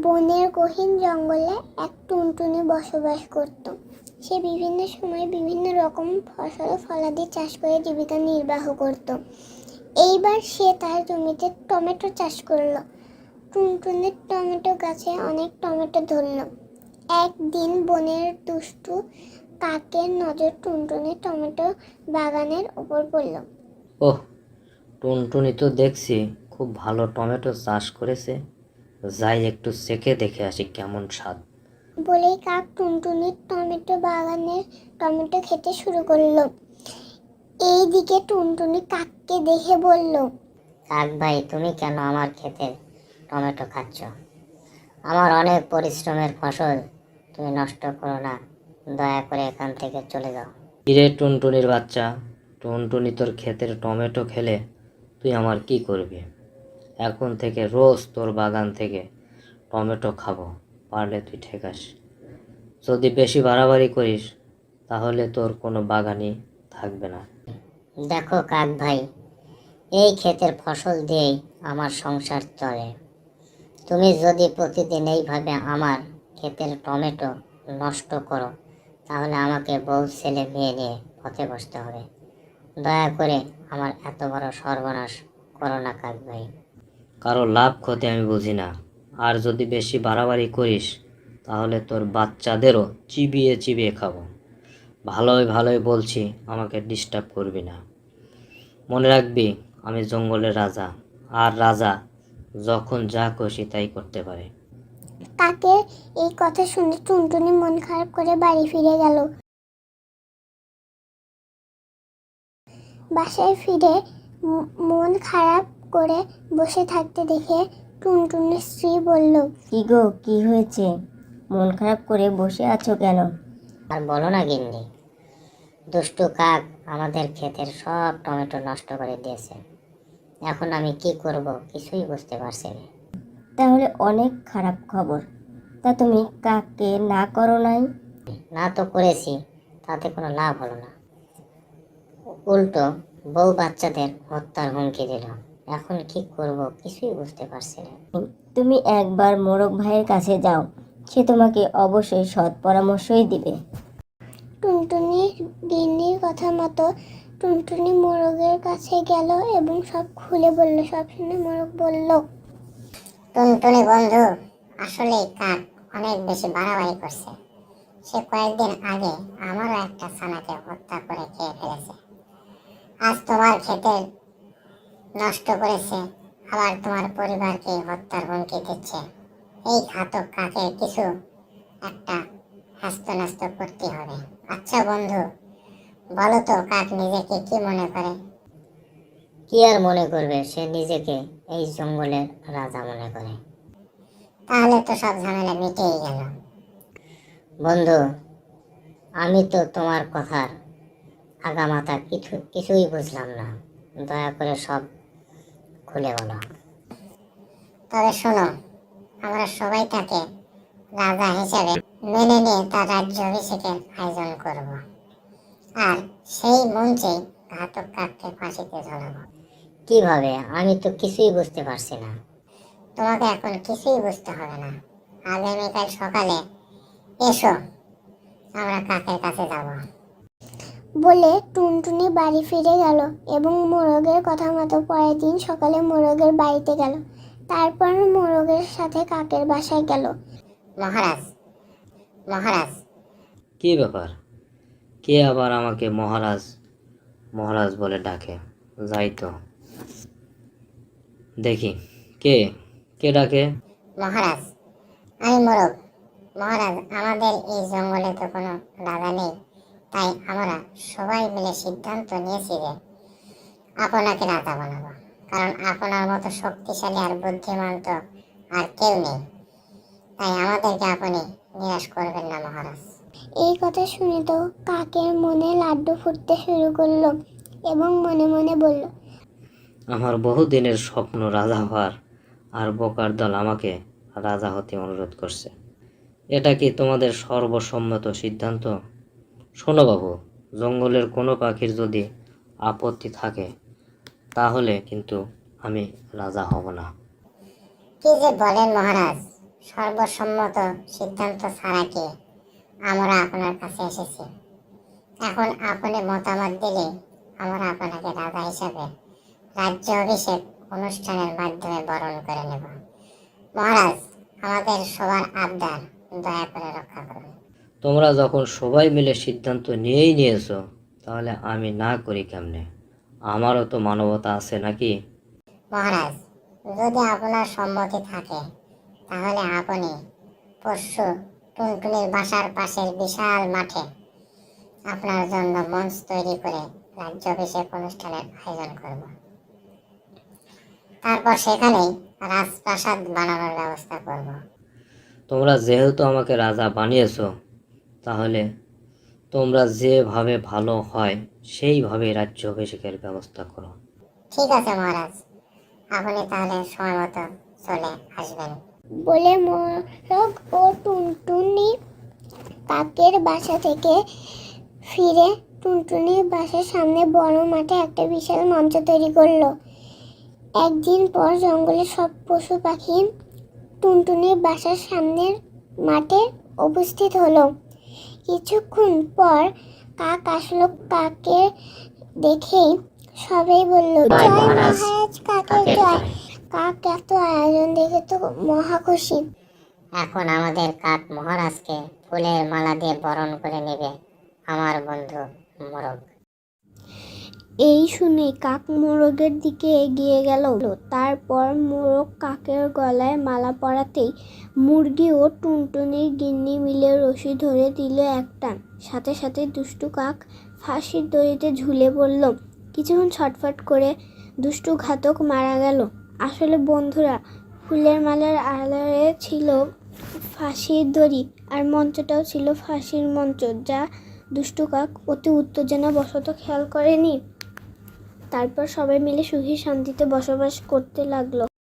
বনের গহীন জঙ্গলে এক টুনটুনি বসবাস করত। সে বিভিন্ন সময় বিভিন্ন রকম ফসল ও ফলাদি চাষ করে জীবিকা নির্বাহ করত। এইবার সে তার জমিতে টমেটো চাষ করল। টুনটুনির টমেটো গাছে অনেক টমেটো ধরলো। একদিন বনের দুষ্টু কাকের নজর টুনটুনির টমেটো বাগানের উপর পড়ল। ওহ, টুনটুনি তো দেখছি, খুব ভালো টমেটো চাষ করেছে। যাই একটু চেখে দেখে আসি কেমন স্বাদ। বলেই কাক টুনটুনির টমেটো বাগানে টমেটো খেতে শুরু করল। এইদিকে টুনটুনি কাককে দেখে বলল কাক ভাই তুমি কেন আমার ক্ষেতে টমেটো খাচ্ছ? আমার অনেক পরিশ্রমের ফসল তুমি নষ্ট করো না দয়া করে এখান থেকে চলে যাও। কিরে টুনটুনির বাচ্চা টুনটুনি তোর ক্ষেতের টমেটো খেলে তুই আমার কি করবি? এখন থেকে রোজ তোর বাগান থেকে টমেটো খাব, পারলে তুই ঠেকাস। যদি বেশি বাড়াবাড়ি করিস, তাহলে তোর কোনো বাগানই থাকবে না। দেখো কাক ভাই, এই ক্ষেতের ফসল দিয়েই আমার সংসার চলে। তুমি যদি প্রতিদিন এইভাবে আমার ক্ষেতের টমেটো নষ্ট করো, তাহলে আমাকে বউ, ছেলে, মেয়ে নিয়ে পথে বসতে হবে। দয়া করে আমার এত বড় সর্বনাশ করো না কাক ভাই। কারও লাভ, ক্ষতি আমি বুঝি না। আর যদি বেশি বাড়াবাড়ি করিস, তাহলে তোর বাচ্চাদেরও চিবিয়ে চিবিয়ে খাব। ভালোই ভালোই বলছি, আমাকে ডিস্টার্ব করবি না। মনে রাখবি, আমি জঙ্গলের রাজা। আর রাজা যখন যা খুশি তাই করতে পারে। কাকের এই কথা শুনে টুনটুনি মন খারাপ করে বাড়ি ফিরে গেল। বাসায় ফিরে মন খারাপ করে বসে থাকতে দেখে টুনটুনির স্ত্রী বলল কি গো কি হয়েছে? মন খারাপ করে বসে আছো কেন? আর বলো না গিন্নি দুষ্টু কাক আমাদের ক্ষেতের সব টমেটো নষ্ট করে দিয়েছে। এখন আমি কি করব কিছুই বুঝতে পারছি না। তাহলে অনেক খারাপ খবর। তা তুমি কাককে না করো নাই? না তো করেছি তাতে কোনো লাভ হলো না। উল্টো বউ বাচ্চাদের হত্যার হুমকি দিল এখন কি করব? কিছুই বুঝতে পারছি না। তুমি একবার মোরগ ভাইয়ের কাছে যাও সে তোমাকে অবশ্যই সৎ পরামর্শই দিবে। টুনটুনি গিন্নির কথা মতো টুনটুনি মোরগের কাছে গেল এবং সব খুলে বলল সব শুনে মোরগ বলল টুনটুনি বন্ধু আসলে কাক অনেক বেশি বাড়াবাড়ি করছে। সে কয়েকদিন আগে আমারও একটা ছানাকে হত্যা করে খেয়ে ফেলেছে। আজ তোমার খেতে নষ্ট করেছে আবার তোমার পরিবারকে হত্যার হুমকি দিচ্ছে। এই ঘাতক কাকের কিছু একটা হাস্ত নাস্ত করতে হবে। আচ্ছা বন্ধু বলো তো কাক নিজেকে কি মনে করে? কি আর মনে করবে? সে নিজেকে এই জঙ্গলের রাজা মনে করে। তাহলে তো সব ঝামেলা মিটেই গেল। বন্ধু আমি তো তোমার কথার আগামাতা কিছু কিছুই বুঝলাম না। দয়া করে সব খুলে বলো। তবে শোনো আমরা সবাই তাকে রাজা হিসেবে মেনে নিয়ে তার রাজ্য অভিষেকের আয়োজন করব। আর সেই মঞ্চে ঘাতক কাককে ফাঁসিতে ঝোলাবো। কীভাবে? আমি তো কিছুই বুঝতে পারছি না। তোমাকে এখন কিছুই বুঝতে হবে না। আগামীকাল সকালে এসো আমরা কাকের কাছে যাব। বলে টুনটুনি বাড়ি ফিরে গেল এবং মোরগের কথা মতো পরের দিন সকালে মোরগের বাড়িতে গেল। তারপর মোরগের সাথে কাকের বাসায় গেল। মহারাজ মহারাজ। কি ব্যাপার? কে আবার আমাকে মহারাজ মহারাজ বলে ডাকে? যাই তো। দেখি কে? কে ডাকে? মহারাজ আমি মোরগ। মহারাজ আমাদের এই জঙ্গলে তো কোনো রাজা নেই। তাই আমরা সবাই মিলে সিদ্ধান্ত নিয়েছি যে আপনাকে রাজা বানাবো। কারণ আপনার মতো শক্তিশালী আর বুদ্ধিমান তো আর কেউ নেই। তাই আমাদেরকে আপনি নিরাশ করবেন না মহারাজ। এই কথা শুনে তো কাকের মনে লাড্ডু ফুটতে শুরু করল এবং মনে মনে বলল আমার বহুদিনের স্বপ্ন রাজা হওয়ার আর বোকার দল আমাকে রাজা হতে অনুরোধ করছে। এটা কি তোমাদের সর্বসম্মত সিদ্ধান্ত? শোনো বাবু, জঙ্গলের কোনো পাখির যদি আপত্তি থাকে, তাহলে কিন্তু আমি রাজা হব না। কি যে বলেন মহারাজ, সর্বসম্মত সিদ্ধান্ত ছাড়াকে আমরা আপনার কাছে এসেছি। এখন আপনি মতামত দিলে আমরা আপনাকে রাজা হিসাবে রাজ্য অভিষেক অনুষ্ঠানের মাধ্যমে বরণ করে নেব। মহারাজ, আমাদের সবার আবদার দয়া করে রক্ষা করুন। তোমরা যখন সবাই মিলে সিদ্ধান্ত নিয়েই নিয়েছো তাহলে আমি না করি কেমনে? আমারও তো মানবতা আছে নাকি? মহারাজ যদি আপনার সম্মতি থাকে তাহলে আপনি পরশু টুনটুনির বাসার পাশের বিশাল মাঠে আপনার জন্য মঞ্চ তৈরি করে রাজ্যাভিষেক অনুষ্ঠানের আয়োজন করব। তারপর সেখানেই রাজপ্রাসাদ বানানোর ব্যবস্থা করব। তোমরা যেহেতু আমাকে রাজা বানিয়েছো তাহলে তোমরা যেভাবে ভালো হয় সেইভাবে রাজ্য অভিষেকের ব্যবস্থা করো। ঠিক আছে মহারাজ। আপনি তাহলে সময় মতো চলে আসবেন। বলে মোরগ ও টুনটুনি কাকের বাসা থেকে ফিরে টুনটুনির বাসার সামনে বড় মাঠে একটা বিশাল মঞ্চ তৈরি করল। একদিন পর জঙ্গলে সব পশু পাখি টুনটুনির বাসার সামনের মাঠে উপস্থিত হলো। কিছুক্ষণ পর কাক আসলো কাকে দেখে সবাই বলল জয় মহারাজ। কাকের জয়? কাক এত আয়োজন দেখে তো মহা খুশি। এখন আমাদের কাক মহারাজকে ফুলের মালা দিয়ে বরণ করে নেবে আমার বন্ধু মোরগ। এই শুনে কাক মোরগের দিকে এগিয়ে গেল। তারপর মোরগ কাকের গলায় মালা পরাতেই মুরগি ও টুনটুনির গিন্নি মিলে রশি ধরে দিল একটা। সাথে সাথে দুষ্টু কাক ফাঁসির দড়িতে ঝুলে পড়ল। কিছুক্ষণ ছটফট করে দুষ্টু ঘাতক মারা গেল। আসলে বন্ধুরা, ফুলের মালার আড়ালে ছিল ফাঁসির দড়ি আর মঞ্চটাও ছিল ফাঁসির মঞ্চ, যা দুষ্টু কাক অতি উত্তেজনা বশত খেয়াল করেনি। তারপর সবাই মিলে সুখী শান্তিতে বসবাস করতে লাগল।